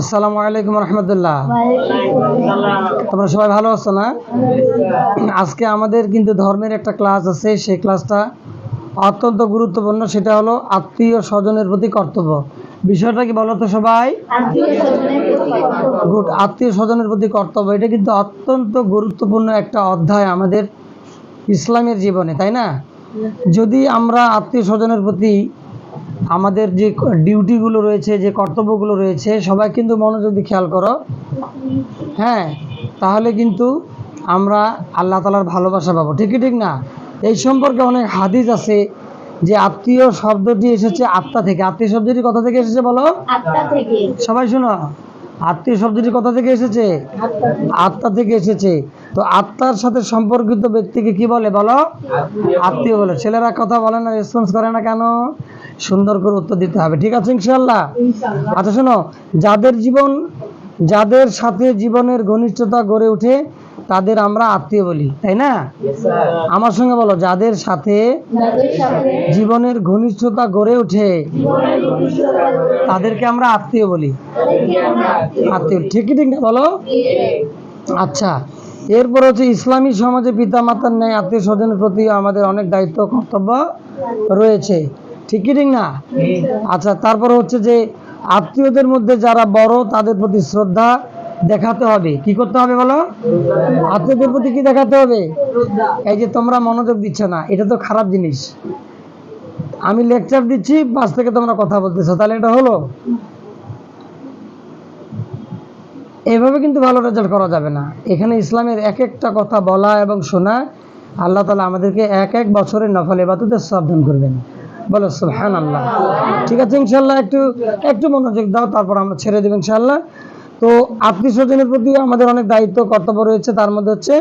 আসসালামু আলাইকুম রহমতুল্লাহ। তোমরা সবাই ভালো আছো না? আজকে আমাদের কিন্তু ধর্মের একটা ক্লাস আছে, সেই ক্লাসটা অত্যন্ত গুরুত্বপূর্ণ, সেটা হলো আত্মীয় স্বজনের প্রতি কর্তব্য। বিষয়টা কি বলো তো সবাই? গুড আত্মীয় স্বজনের প্রতি কর্তব্য। এটা কিন্তু অত্যন্ত গুরুত্বপূর্ণ একটা অধ্যায় আমাদের ইসলামের জীবনে, তাই না? যদি আমরা আত্মীয় স্বজনের প্রতি আমাদের যে ডিউটিগুলো রয়েছে যে কর্তব্যগুলো রয়েছে সবাই কিন্তু মনোযোগ দিয়ে খেয়াল করো। হ্যাঁ তাহলে কিন্তু আমরা আল্লাহ তালার ভালোবাসা পাবো। ঠিকই ঠিক না? এই সম্পর্কে অনেক হাদিস আছে যে আত্মীয় শব্দটি এসেছে আত্মা থেকে। আত্মীয় শব্দটি কথা থেকে এসেছে বলো? সবাই শোনো। আত্মীয় শব্দটি কথা থেকে এসেছে? আত্মা থেকে এসেছে। তো আত্মার সাথে সম্পর্কিত ব্যক্তিকে কি বলে বলো? আত্মীয় বলে। ছেলেরা কথা বলে না রেসপন্স করে না কেন? সুন্দর করে উত্তর দিতে হবে। ঠিক আছে ইনশাল্লাহ আচ্ছা শোনো যাদের জীবন যাদের সাথে জীবনের ঘনিষ্ঠতা গড়ে উঠে তাদের আমরা আত্মীয় বলি তাই না? আমার সঙ্গে বলো যাদের সাথে জীবনের ঘনিষ্ঠতা গড়ে ওঠে তাদেরকে আমরা আত্মীয় বলি। আত্মীয় ঠিকই ঠিক না বলো? আচ্ছা। এরপর হচ্ছে ইসলামী সমাজে পিতামাতার ন্যায় আত্মীয় স্বজনের প্রতি আমাদের অনেক দায়িত্ব, কর্তব্য রয়েছে। ঠিকই ঠিক না? আচ্ছা তারপর হচ্ছে যে আত্মীয়দের মধ্যে যারা বড়, তাদের প্রতি শ্রদ্ধা দেখাতে হবে। কি করতে হবে বলো? আত্মীয়দের প্রতি কি দেখাতে হবে? এই যে তোমরা মনোযোগ দিচ্ছ না, এটা তো খারাপ জিনিস। আমি লেকচার দিচ্ছি পাশ থেকে তোমরা কথা বলতেছো। তাহলে এটা হলো? এভাবে কিন্তু ভালো রেজাল্ট করা যাবে না। এখানে ইসলামের এক একটা কথা বলা এবং শোনা আল্লাহ তালা আমাদেরকে এক এক বছরের নফল এবাদতের সাবধান করবেন। বলো সুবহান আল্লাহ ঠিক আছে ইনশাল্লাহ একটু একটু মনোযোগ দাও তারপর আমরা ছেড়ে দেবো ইনশাল্লাহ তো আত্মীয় স্বজনের প্রতি আমাদের অনেক দায়িত্ব কর্তব্য রয়েছে তার মধ্যে হচ্ছে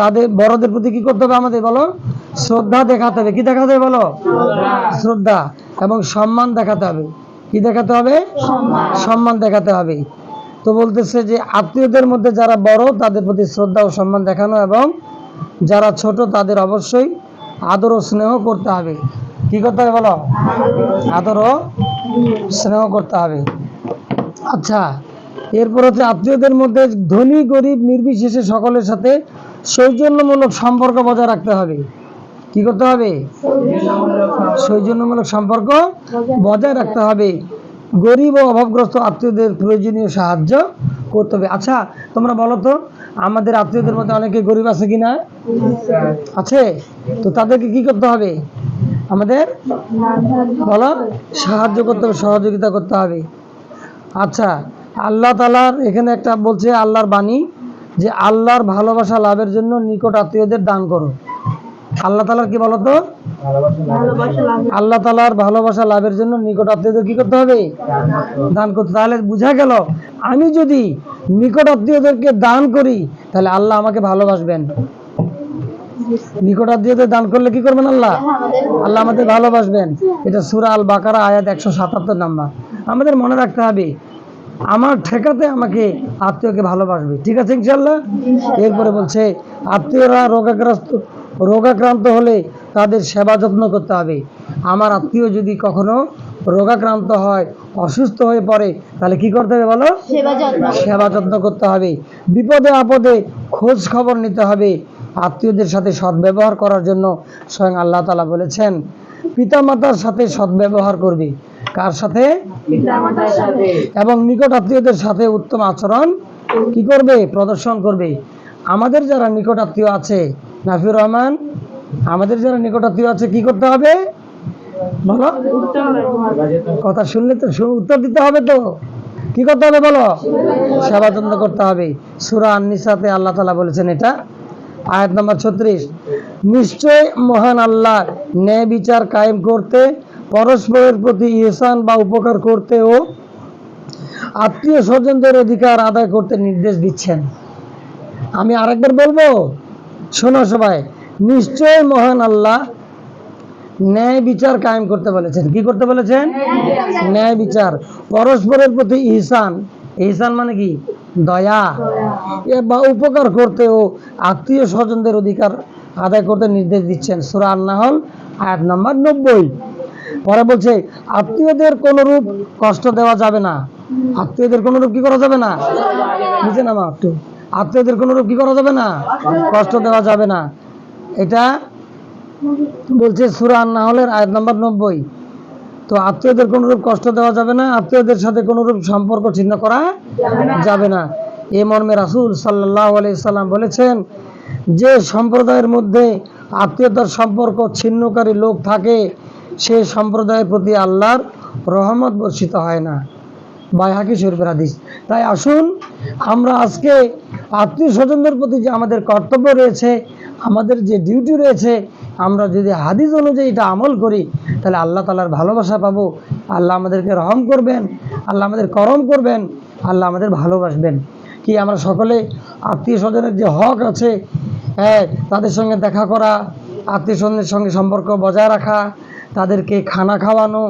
তাদের বড়দের প্রতি কি করতে হবে আমাদের বলো? শ্রদ্ধা দেখাতে হবে। কি দেখাতে হবে বলো? শ্রদ্ধা এবং সম্মান দেখাতে হবে। কি দেখাতে হবে? সম্মান দেখাতে হবে। তো বলতেছে যে আত্মীয়দের মধ্যে যারা বড়, তাদের প্রতি শ্রদ্ধা ও সম্মান দেখানো এবং যারা ছোট, তাদের অবশ্যই আদর ও স্নেহ করতে হবে। কি করতে হবে বলো? আদর ও স্নেহ করতে হবে। আচ্ছা এরপর হচ্ছে আত্মীয়দের মধ্যে ধনী, গরিব, নির্বিশেষে সকলের সাথে সৌজন্যমূলক সম্পর্ক বজায় রাখতে হবে। কি করতে হবে? সৌজন্যমূলক সম্পর্ক বজায় রাখতে হবে। গরিব ও অভাবগ্রস্ত আত্মীয়দের প্রয়োজনীয় সাহায্য করতে হবে। আচ্ছা তোমরা বলো তো, আমাদের আত্মীয়দের মধ্যে অনেকে গরিব আছে কিনা আছে? তো তাদেরকে কি করতে হবে? আমাদের বলো, সাহায্য করতে হবে, সহযোগিতা করতে হবে। আচ্ছা আল্লাহ তালার এখানে একটা বলছে, আল্লাহর বাণী, যে আল্লাহর ভালোবাসা লাভের জন্য নিকট আত্মীয়দের দান করো। আল্লাহ তালার কি বলতো আল্লাহ তালার ভালোবাসা লাভের জন্য নিকট আত্মীয়দের কি করতে হবে? দান করতে। তাহলে বোঝা গেল আমি যদি নিকট আত্মীয়দেরকে দান করি তাহলে আল্লাহ আমাকে ভালোবাসবেন। নিকট আত্মীয়দের দান করলে কি করবেন আল্লাহ? আল্লাহ আমাদের ভালোবাসবেন। এটা সুরা আল বাকারা আয়াত একশো সাতাত্তর নাম্বার। আমাদের মনে রাখতে হবে আমার ঠেকাতে আমাকে আত্মীয়কে ভালোবাসবে। ঠিক আছে ইনশাল্লাহ এরপরে বলছে আত্মীয়রা রোগাগ্রস্ত রোগাক্রান্ত হলে তাদের সেবা যত্ন করতে হবে। আমার আত্মীয় যদি কখনো রোগাক্রান্ত হয় অসুস্থ হয়ে পড়ে তাহলে কি করতে হবে বলো? সেবা যত্ন। করতে হবে। বিপদে আপদে খোঁজ খবর নিতে হবে। আত্মীয়দের সাথে সদ্ব্যবহার করার জন্য স্বয়ং আল্লাহ তালা বলেছেন পিতামাতার সাথে সদ্ব্যবহার করবে। কার সাথে। এবং নিকট আত্মীয়দের সাথে উত্তম আচরণ কি করবে? প্রদর্শন করবে। আমাদের যারা নিকট আত্মীয় আছে নাফির রহমান আমাদের যারা নিকট আত্মীয় আছে, কি করতে হবে? বলো। কথা শুনলে তো উত্তর দিতে হবে তো। কি করতে হবে বলো? সেবা যত্ন করতে হবে। সুরা আননিসাতে আল্লাহ তালা বলেছেন এটা। আয়াত নম্বর ছত্রিশ। নিশ্চয় মহান আল্লাহ ন্যায় বিচার কায়েম করতে, পরস্পরের প্রতি ইহসান বা উপকার করতে ও আত্মীয় স্বজনদের অধিকার আদায় করতে নির্দেশ দিচ্ছেন। আমি আরেকবার বলব? শোনো সবাই। নিশ্চয় মহান আল্লাহ ন্যায় বিচার কায়েম করতে বলেছেন। কি করতে বলেছেন? ন্যায় বিচার। পরস্পরের প্রতি ইহসান। ইহসান মানে কি? দয়া। বা উপকার করতে ও আত্মীয় স্বজনদের অধিকার আদায় করতে নির্দেশ দিচ্ছেন সুরা আন্নাহল, আয়াত নম্বর নব্বই। পরে বলছে, আত্মীয়দের কোনো রূপ কষ্ট দেওয়া যাবে না। আত্মীয়দের কোনোরূপ কি করা যাবে না? নিচে নামা, একটু। আত্মীয়দের কোনোরূপ কি করা যাবে না? কষ্ট দেওয়া যাবে না। এটা বলছে সুরান না হলের আয়াত নম্বর নব্বই। তো আত্মীয়দের কোনোরূপ কষ্ট দেওয়া যাবে না, আত্মীয়দের সাথে কোনোরূপ সম্পর্ক ছিন্ন করা যাবে না। এ মর্মে রাসূল সাল্লাহ সাল্লাম বলেছেন, যে সম্প্রদায়ের মধ্যে আত্মীয়তার সম্পর্ক ছিন্নকারী লোক থাকে, সে সম্প্রদায়ের প্রতি আল্লাহর রহমত বর্ষিত হয় না। বাইহাকি শরীফের হাদিস। তাই আসুন, আমরা আজকে আত্মীয় স্বজনদের প্রতি যে আমাদের কর্তব্য রয়েছে, আমাদের যে ডিউটি রয়েছে, আমরা যদি হাদিস অনুযায়ী এটা আমল করি, তাহলে আল্লাহ তালার ভালোবাসা পাবো। আল্লাহ আমাদেরকে রহম করবেন, আল্লাহ আমাদের করম করবেন, আল্লাহ আমাদের ভালোবাসবেন। কি আমরা সকলে আত্মীয় স্বজনের যে হক আছে হ্যাঁ তাদের সঙ্গে দেখা করা, আত্মীয় স্বজনের সঙ্গে সম্পর্ক বজায় রাখা, তাদেরকে খানা খাওয়ানো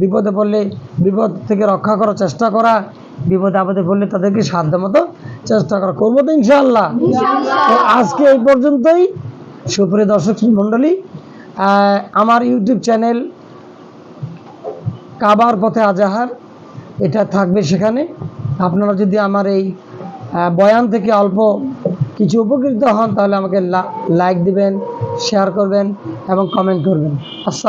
বিপদে পড়লে বিপদ থেকে রক্ষা করার চেষ্টা করা বিপদে আপদে পড়লে তাদেরকে সাধ্য মতো চেষ্টা করা। করব তো ইনশাআল্লাহ। তো আজকে এই পর্যন্তই। সুপ্রিয় দর্শক মণ্ডলী আমার ইউটিউব চ্যানেল কাবার পথে আজাহার এটা থাকবে সেখানে। আপনারা যদি আমার এই বয়ান থেকে অল্প কিছু উপকৃত হন তাহলে আমাকে লাইক দিবেন শেয়ার করবেন এবং কমেন্ট করবেন।